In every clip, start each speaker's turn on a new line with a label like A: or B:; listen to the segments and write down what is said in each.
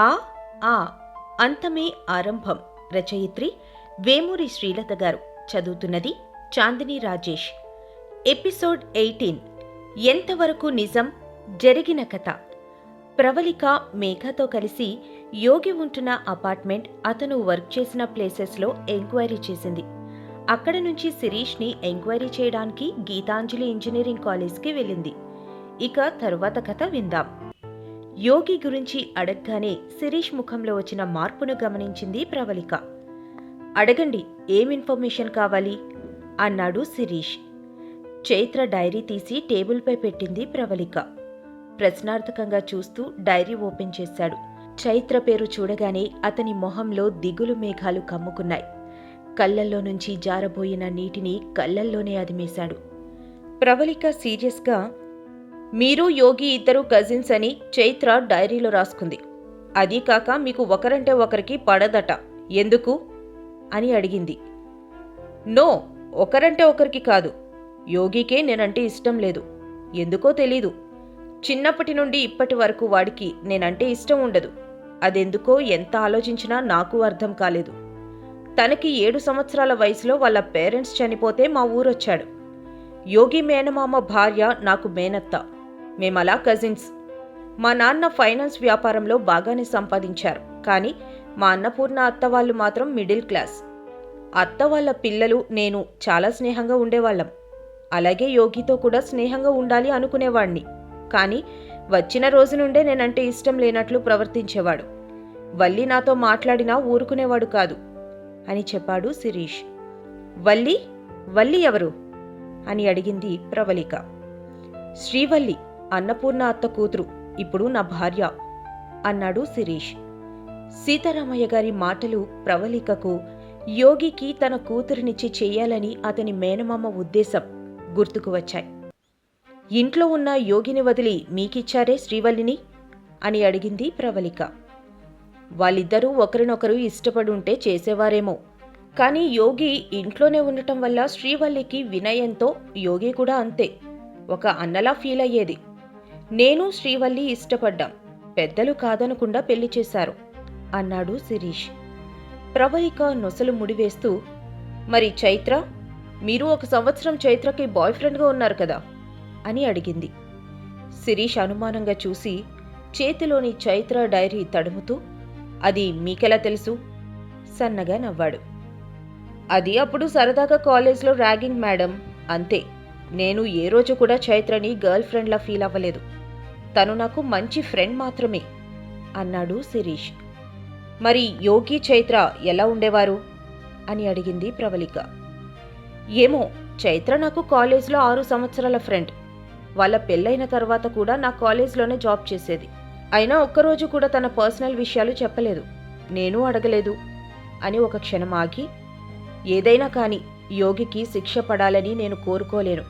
A: ఆ ఆ అంతమే ఆరంభం. రచయిత్రి వేమూరి శ్రీలత గారు. చదువుతున్నది చాందిని రాజేష్. Episode eighteen. ఎంతవరకు నిజం? జరిగిన కథ. ప్రవళిక మేఘతో కలిసి యోగి ఉంటున్న అపార్ట్మెంట్ అతను వర్క్ చేసిన ప్లేసెస్లో ఎంక్వైరీ చేసింది. అక్కడ నుంచి శిరీష్ని ఎంక్వైరీ చేయడానికి గీతాంజలి ఇంజనీరింగ్ కాలేజ్కి వెళ్ళింది. ఇక తరువాత కథ విందాం. యోగి గురించి అడగగానే శిరీష్ ముఖంలో వచ్చిన మార్పును గమనించింది ప్రవళిక. అడగండి ఏం ఇన్ఫర్మేషన్ కావాలి? అన్నాడు శిరీష్. చైత్ర డైరీ తీసి టేబుల్పై పెట్టింది ప్రవళిక. ప్రశ్నార్థకంగా చూస్తూ డైరీ ఓపెన్ చేశాడు. చైత్ర పేరు చూడగానే అతని మొహంలో దిగులు మేఘాలు కమ్ముకున్నాయి. కళ్ళల్లో నుంచి జారబోయిన నీటిని కళ్ళల్లోనే అదిమేశాడు. ప్రవళిక సీరియస్గా మీరు యోగి ఇద్దరు కజిన్స్ అని చైత్ర డైరీలో రాసుకుంది. అదీ కాక మీకు ఒకరంటే ఒకరికి పడదట. ఎందుకు? అని అడిగింది. నో ఒకరంటే ఒకరికి కాదు. యోగికే నేనంటే ఇష్టం లేదు. ఎందుకో తెలీదు. చిన్నప్పటి నుండి ఇప్పటి వరకు వాడికి నేనంటే ఇష్టం ఉండదు. అదెందుకో ఎంత ఆలోచించినా నాకు అర్థం కాలేదు. తనకి ఏడు సంవత్సరాల వయసులో వాళ్ళ పేరెంట్స్ చనిపోతే మా ఊరొచ్చాడు. యోగి మేనమామ భార్య నాకు మేనత్త. మేమలా కజిన్స్. మా నాన్న ఫైనాన్స్ వ్యాపారంలో బాగానే సంపాదించారు. కానీ మా అన్నపూర్ణ అత్త వాళ్ళు మాత్రం మిడిల్ క్లాస్. అత్త వాళ్ళ పిల్లలు నేను చాలా స్నేహంగా ఉండేవాళ్ళం. అలాగే యోగితో కూడా స్నేహంగా ఉండాలి అనుకునేవాడిని కానీ వచ్చిన రోజు నుండే నేనంటే ఇష్టం లేనట్లు ప్రవర్తించేవాడు. వల్లి నాతో మాట్లాడినా ఊరుకునేవాడు కాదు. అని చెప్పాడు శిరీష్. వల్లి? వల్లి ఎవరు? అని అడిగింది ప్రవళిక. శ్రీవల్లి. అన్నపూర్ణ అత్త కూతురు ఇప్పుడు నా భార్య అన్నాడు శిరీష్. సీతారామయ్య గారి మాటలు ప్రవళికకు యోగికి తన కూతురినిచ్చి చేయాలని అతని మేనమామ ఉద్దేశం గుర్తుకు వచ్చాయి. ఇంట్లో ఉన్న యోగిని వదిలి మీకిచ్చారే శ్రీవల్లిని? అని అడిగింది ప్రవళిక. వాళ్ళిద్దరూ ఒకరినొకరు ఇష్టపడి ఉంటే చేసేవారేమో. కానీ యోగి ఇంట్లోనే ఉండటం వల్ల శ్రీవల్లికి వినయంతో యోగి కూడా అంతే. ఒక అన్నలా ఫీల్ అయ్యేది నేను శ్రీవల్లి ఇష్టపడ్డాం. పెద్దలు కాదనకుండా పెళ్ళి చేశారు అన్నాడు శిరీష్. ప్రవళిక నొసలు ముడివేస్తూ మరి చైత్ర మీరు ఒక సంవత్సరం చైత్రకి బాయ్ ఫ్రెండ్గా ఉన్నారు కదా? అని అడిగింది. శిరీష్ అనుమానంగా చూసి చేతిలోని చైత్ర డైరీ తడుముతూ అది మీకెలా తెలుసు? సన్నగా నవ్వాడు. అది అప్పుడు సరదాగా కాలేజ్లో ర్యాగింగ్ మేడం అంతే. నేను ఏ రోజు కూడా చైత్రని గర్ల్ ఫ్రెండ్లా ఫీల్ అవ్వలేదు. తను నాకు మంచి ఫ్రెండ్ మాత్రమే అన్నాడు శిరీష్. మరి యోగి చైత్ర ఎలా ఉండేవారు? అని అడిగింది ప్రవళిక. ఏమో చైత్ర నాకు కాలేజ్లో ఆరు సంవత్సరాల ఫ్రెండ్. వాళ్ళ పెళ్ళైన తర్వాత కూడా నా కాలేజ్లోనే జాబ్ చేసేది. అయినా ఒక్కరోజు కూడా తన పర్సనల్ విషయాలు చెప్పలేదు. నేను అడగలేదు అని ఒక క్షణం ఆగి ఏదైనా కానీ యోగికి శిక్ష పడాలని నేను కోరుకోలేను.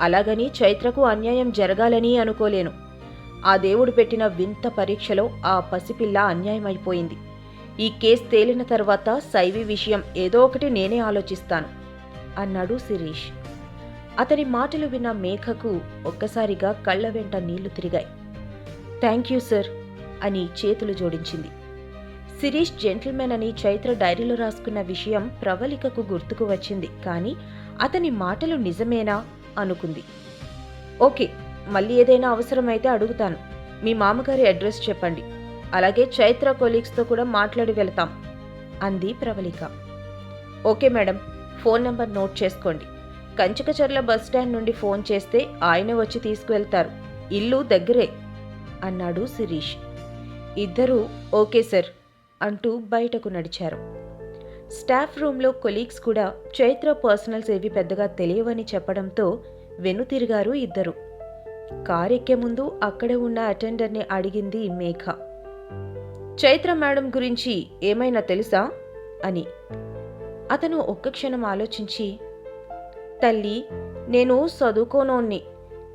A: అలాగని చైత్రకు అన్యాయం జరగాలని అనుకోలేను. ఆ దేవుడు పెట్టిన వింత పరీక్షలో ఆ పసిపిల్ల అన్యాయమైపోయింది. ఈ కేసు తేలిన తర్వాత సైవి విషయం ఏదో ఒకటి నేనే ఆలోచిస్తాను అన్నాడు శిరీష్. అతని మాటలు విన్న మేఘకు ఒక్కసారిగా కళ్ళ వెంట నీళ్ళు తిరిగాయి. థ్యాంక్ యూ సార్ అని చేతులు జోడించింది. శిరీష్ జెంటిల్మెన్ అని చైత్ర డైరీలో రాసుకున్న విషయం ప్రవళికకు గుర్తుకు వచ్చింది కానీ అతని మాటలు నిజమేనా అనుకుంది. ఓకే మళ్ళీ ఏదైనా అవసరమైతే అడుగుతాను. మీ మామగారి అడ్రస్ చెప్పండి. అలాగే చైత్ర కొలీగ్స్తో కూడా మాట్లాడి వెళతాం అంది Pravalika. Okay madam phone number note చేసుకోండి. కంచికచర్ల బస్ స్టాండ్ నుండి ఫోన్ చేస్తే ఆయనే వచ్చి తీసుకువెళ్తారు. ఇల్లు దగ్గరే అన్నాడు శిరీష్. ఇద్దరూ ఓకే సార్ అంటూ బయటకు నడిచారు. స్టాఫ్ రూమ్లో కొలీగ్స్ కూడా చైత్ర పర్సనల్స్ ఏవి పెద్దగా తెలియవని చెప్పడంతో వెనుతిరిగారు ఇద్దరు. కారెక్కే ముందు అక్కడే ఉన్న అటెండర్ని అడిగింది మేఘ. చైత్ర మేడం గురించి ఏమైనా తెలుసా? అని. అతను ఒక్క క్షణం ఆలోచించి తల్లి నేను చదువుకోనోన్ని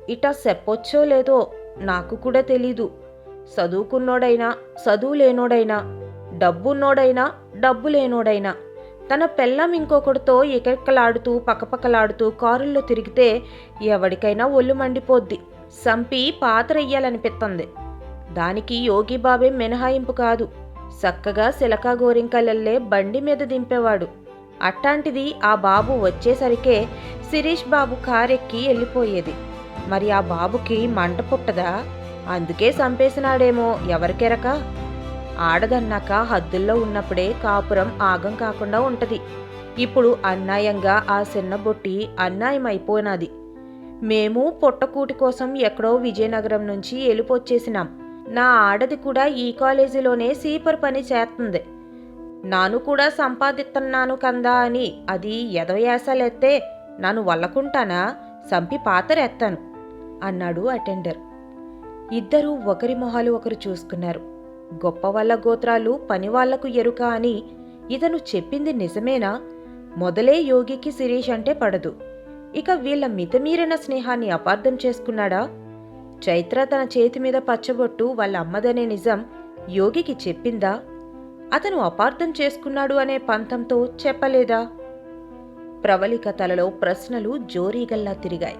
A: ఇటా చెప్పొచ్చో లేదో నాకు కూడా తెలీదు. చదువుకున్నోడైనా చదువు లేనోడైనా డబ్బున్నోడైనా డబ్బు లేనోడైనా తన పెళ్ళం ఇంకొకటితో ఎకెక్కలాడుతూ పక్కపక్కలాడుతూ కారుల్లో తిరిగితే ఎవడికైనా ఒళ్ళు మండిపోద్ది. సంపి పాతరెయ్యాలనిపిస్తుంది దానికి యోగి బాబే మినహాయింపు కాదు. చక్కగా సిలకా గోరింకలల్లే బండి మీద దింపేవాడు. అట్టాంటిది ఆ బాబు వచ్చేసరికే శిరీష్ బాబు కారెక్కి వెళ్ళిపోయేది మరి ఆ బాబుకి మంట పుట్టదా? అందుకే చంపేసినాడేమో ఎవరికెరక? ఆడదన్నాక హద్దుల్లో ఉన్నప్పుడే కాపురం ఆగం కాకుండా ఉంటది. ఇప్పుడు అన్యాయంగా ఆ చిన్న బొట్టి అన్యాయం అయిపోయినది మేము పొట్టకూటి కోసం ఎక్కడో విజయనగరం నుంచి వెళ్ళిపోచ్చేసినాం నా ఆడది కూడా ఈ కాలేజీలోనే సీపర్ పని చేస్తుంది. నాను కూడా సంపాదిస్తున్నాను కందా అని అది ఎదవయాసాలెత్తే నన్ను వల్లకుంటానా? సంపి పాతరెత్తాను అన్నాడు అటెండర్. ఇద్దరూ ఒకరి మొహాలు ఒకరు చూసుకున్నారు. గొప్ప వాళ్ళ గోత్రాలు పనివాళ్ళకు ఎరుక అని ఇతను చెప్పింది నిజమేనా? మొదలే యోగికి శిరీష్ అంటే పడదు. ఇక వీళ్ళ మితమీరిన స్నేహాన్ని అపార్థం చేసుకున్నాడా? చైత్ర తన చేతి మీద పచ్చబొట్టు వాళ్ళ అమ్మదనే నిజం యోగికి చెప్పిందా? అతను అపార్థం చేసుకున్నాడు అనే పంతంతో చెప్పలేదా? ప్రవళిక తలలో ప్రశ్నలు జోరీగల్లా తిరిగాయి.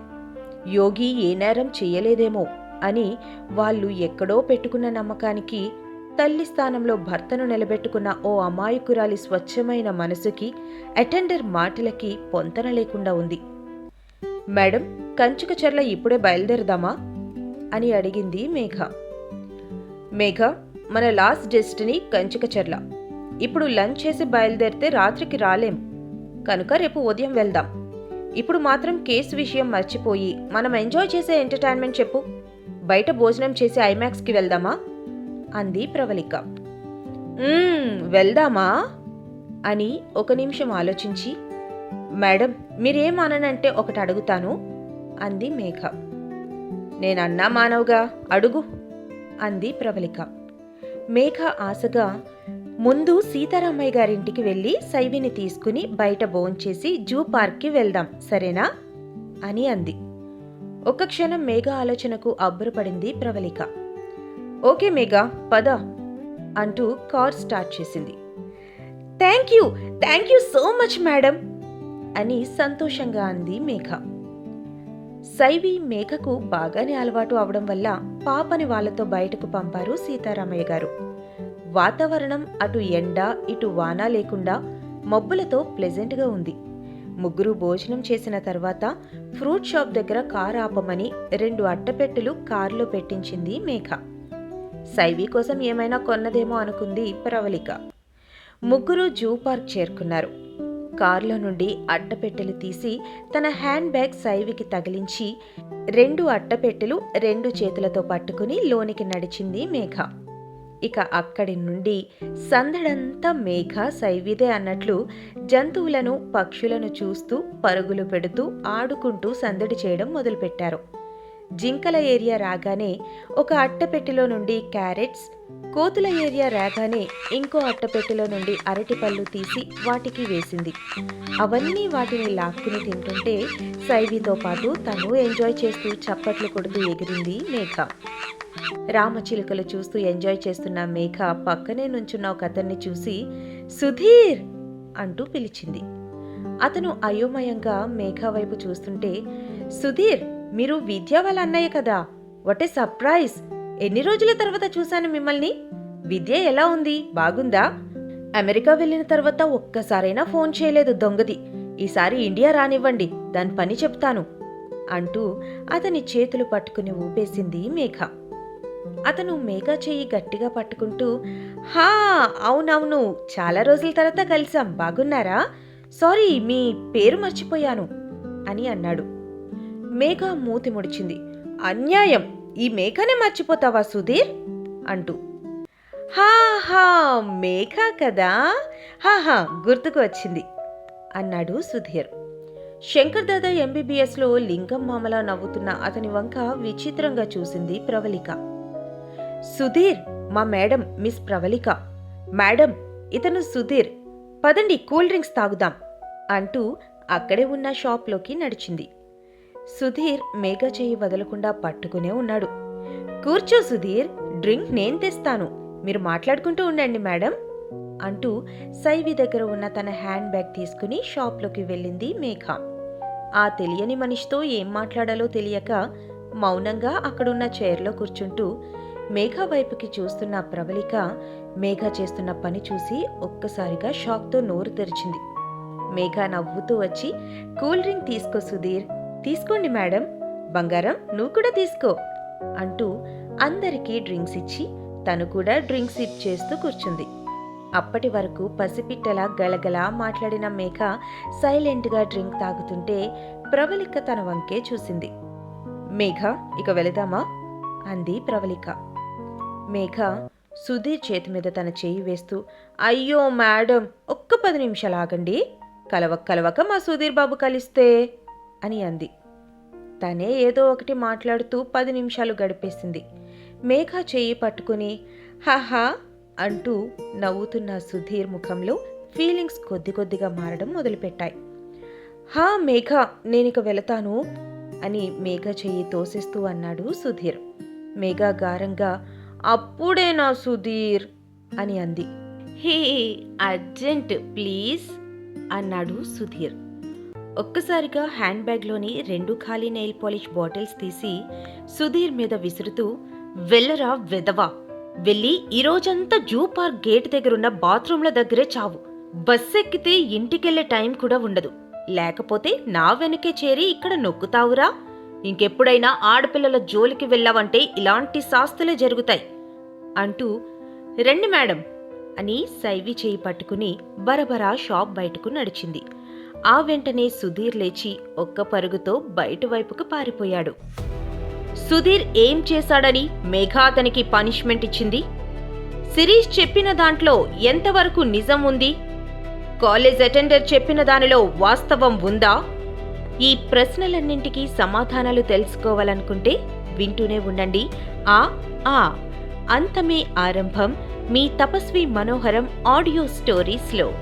A: యోగి ఏ నేరం చెయ్యలేదేమో అని వాళ్ళు ఎక్కడో పెట్టుకున్న నమ్మకానికి తల్లి స్థానంలో భర్తను నిలబెట్టుకున్న ఓ అమాయకురాలి స్వచ్ఛమైన మనసుకి అటెండర్ మాటలకి పొంతన లేకుండా ఉంది. మేడం కంచుకచెర్ల ఇప్పుడే బయలుదేరదామా? అని అడిగింది మేఘ. మేఘ మన లాస్ట్ డెస్టినీ కంచుక చెర్ల. ఇప్పుడు లంచ్ చేసి బయలుదేరితే రాత్రికి రాలేం. కనుక రేపు ఉదయం వెళ్దాం. ఇప్పుడు మాత్రం కేసు విషయం మర్చిపోయి మనం ఎంజాయ్ చేసే ఎంటర్టైన్మెంట్ చెప్పు. బయట భోజనం చేసి ఐమాక్స్కి వెళ్దామా? అంది ప్రవళిక. వెళ్దామా? అని ఒక నిమిషం ఆలోచించి మేడం మీరేం అననంటే ఒకటి అడుగుతాను అంది మేఘ. నేనన్నా మానవుగా అడుగు అంది ప్రవళిక మేఘ ఆశగా ముందు సీతారామయ్య గారింటికి వెళ్ళి సైవిని తీసుకుని బయట భోంచేసి జూ పార్క్కి వెళ్దాం సరేనా? అని అంది. ఒక్క క్షణం మేఘ ఆలోచనకు అబ్బురపడింది ప్రవళిక ఓకే మేఘ పద అంటూ కార్ స్టార్ట్ చేసింది. Thank you thank you so much madam అని సంతోషంగా అంది మేఘ. సైవి మేఘకు బాగానే అలవాటు అవడం వల్ల పాపని వాళ్ళతో బయటకు పంపారు సీతారామయ్య గారు. వాతావరణం అటు ఎండ ఇటు వాన లేకుండా మబ్బులతో ప్లెజెంట్గా ఉంది. ముగ్గురు భోజనం చేసిన తర్వాత ఫ్రూట్ షాప్ దగ్గర కారు ఆపమని రెండు అట్టపెట్టెలు కారులో పెట్టించింది మేఘ. సైవి కోసం ఏమైనా కొన్నదేమో అనుకుంది ప్రవళిక. ముగ్గురు జూ పార్క్ చేరుకున్నారు. కారులో నుండి అట్టపెట్టెలు తీసి తన హ్యాండ్ బ్యాగ్ సైవికి తగిలించి రెండు అట్టపెట్టెలు రెండు చేతులతో పట్టుకుని లోనికి నడిచింది మేఘ. ఇక అక్కడి నుండి సందడంతా మేఘ సైవిదే అన్నట్లు జంతువులను పక్షులను చూస్తూ పరుగులు పెడుతూ ఆడుకుంటూ సందడి చేయడం మొదలుపెట్టారు. జింకల ఏరియా రాగానే ఒక అట్టపెట్టెలో నుండి క్యారెట్స్ కోతుల ఏరియా రాగానే ఇంకో అట్టపెట్టెలో నుండి అరటిపళ్ళు తీసి వాటికి వేసింది. అవన్నీ వాటిని లాక్కుని తింటుంటే సైవితో పాటు తను ఎంజాయ్ చేస్తూ చప్పట్లు కొడుతూ ఎగిరింది మేఘ. రామచిలుకలు చూస్తూ ఎంజాయ్ చేస్తున్న మేఘ పక్కనే నుంచున్న ఒక అతన్ని చూసి సుధీర్! అంటూ పిలిచింది. అతను అయోమయంగా మేఘ వైపు చూస్తుంటే సుధీర్! మీరు విద్య వాళ్ళ అన్నయ్య కదా. వాట్ ఏ సర్ప్రైజ్ ఎన్ని రోజుల తర్వాత చూశాను మిమ్మల్ని? విద్య ఎలా ఉంది? బాగుందా? అమెరికా వెళ్ళిన తర్వాత ఒక్కసారైనా ఫోన్ చేయలేదు దొంగది. ఈసారి ఇండియా రానివ్వండి దాని పని చెప్తాను. అంటూ అతని చేతులు పట్టుకుని ఊపేసింది మేఘ. అతను మేఘ చెయ్యి గట్టిగా పట్టుకుంటూ హా అవునవును చాలా రోజుల తర్వాత కలిసాం బాగున్నారా? సారీ మీ పేరు మర్చిపోయాను అని అన్నాడు. మేఘ మూతి ముడిచింది. అన్యాయం ఈ మేఘనే మర్చిపోతావా సుధీర్? అంటూ. హా హా మేఘ కదా? హాహా గుర్తుకు వచ్చింది అన్నాడు సుధీర్. శంకర్ దాదా ఎంబీబీఎస్లో లింగం మామలా నవ్వుతున్న అతని వంక విచిత్రంగా చూసింది ప్రవళిక. సుధీర్ మా మేడం మిస్ ప్రవళిక. మేడం ఇతను సుధీర్. పదండి కూల్ డ్రింక్స్ తాగుదాం అంటూ అక్కడే ఉన్న షాప్లోకి నడిచింది. సుధీర్ మేఘ చేయి వదలకుండా పట్టుకునే ఉన్నాడు. కూర్చో సుధీర్ డ్రింక్ నేను తెస్తాను. మీరు మాట్లాడుకుంటూ ఉండండి మేడం. అంటూ సైవి దగ్గర ఉన్న తన హ్యాండ్ బ్యాగ్ తీసుకుని షాప్లోకి వెళ్ళింది మేఘ. ఆ తెలియని మనిషితో ఏం మాట్లాడాలో తెలియక మౌనంగా అక్కడున్న చైర్లో కూర్చుంటూ మేఘ వైపుకి చూస్తున్న ప్రబలిక మేఘ చేస్తున్న పని చూసి ఒక్కసారిగా షాక్తో నోరు తెరిచింది. మేఘ నవ్వుతూ వచ్చి కూల్ డ్రింక్ తీసుకో సుధీర్ తీసుకోండి మేడం. బంగారం నువ్వు కూడా తీసుకో అంటూ అందరికీ డ్రింక్స్ ఇచ్చి తను కూడా డ్రింక్స్ సిప్ చేస్తూ కూర్చుంది. అప్పటి వరకు పసిపిట్టలా గలగలా మాట్లాడిన మేఘ సైలెంట్గా డ్రింక్ తాగుతుంటే ప్రవళిక తన వంకే చూసింది. మేఘ ఇక వెళదామా? అంది ప్రవళిక. మేఘ సుధీర్ చేతి మీద తన చేయి వేస్తూ అయ్యో మేడం ఒక్క పది నిమిషాలు ఆగండి. కలవక కలవక మా సుధీర్ బాబు కలిస్తే. అని అంది. తనే ఏదో ఒకటి మాట్లాడుతూ పది నిమిషాలు గడిపేసింది. మేఘ చేయి పట్టుకుని హాహా అంటూ నవ్వుతున్న సుధీర్ ముఖంలో ఫీలింగ్స్ కొద్ది కొద్దిగా మారడం మొదలుపెట్టాయి. హా మేఘ నేనిక వెళతాను అని మేఘ చెయ్యి తోసిస్తూ అన్నాడు సుధీర్. మేఘ గారంగా అప్పుడే నా సుధీర్ అని అంది. హే అర్జెంట్ ప్లీజ్ అన్నాడు సుధీర్. ఒక్కసారిగా హ్యాండ్ బ్యాగ్లోని రెండు ఖాళీ నెయిల్ పాలిష్ బాటిల్స్ తీసి సుధీర్ మీద విసురుతూ వెళ్ళరా వెదవా వెళ్ళి ఈ రోజంతా జూ పార్క్ గేట్ దగ్గరున్న బాత్రూంల దగ్గరే చావు. బస్ ఎక్కితే ఇంటికెళ్ళే టైం కూడా ఉండదు. లేకపోతే నా వెనకే చేరి ఇక్కడ నొక్కుతావురా? ఇంకెప్పుడైనా ఆడపిల్లల జోలికి వెళ్ళావంటే ఇలాంటి శాస్తులే జరుగుతాయి అంటూ రండి మేడం అని సైవి చేయి పట్టుకుని బరబరా షాప్ బయటకు నడిచింది. ఆ వెంటనే సుధీర్ లేచి ఒక్క పరుగుతో బయట వైపుకు పారిపోయాడు. సుధీర్ ఏం చేశాడని మేఘా అతనికి పనిష్మెంట్ ఇచ్చింది. సిరీస్ చెప్పిన దాంట్లో ఎంతవరకు నిజం ఉంది? కాలేజ్ అటెండర్ చెప్పిన దానిలో వాస్తవం ఉందా? ఈ ప్రశ్నలన్నింటికీ సమాధానాలు తెలుసుకోవాలనుకుంటే వింటూనే ఉండండి. ఆ ఆ. అంతమే ఆరంభం మీ తపస్వి మనోహరం ఆడియో స్టోరీస్లో.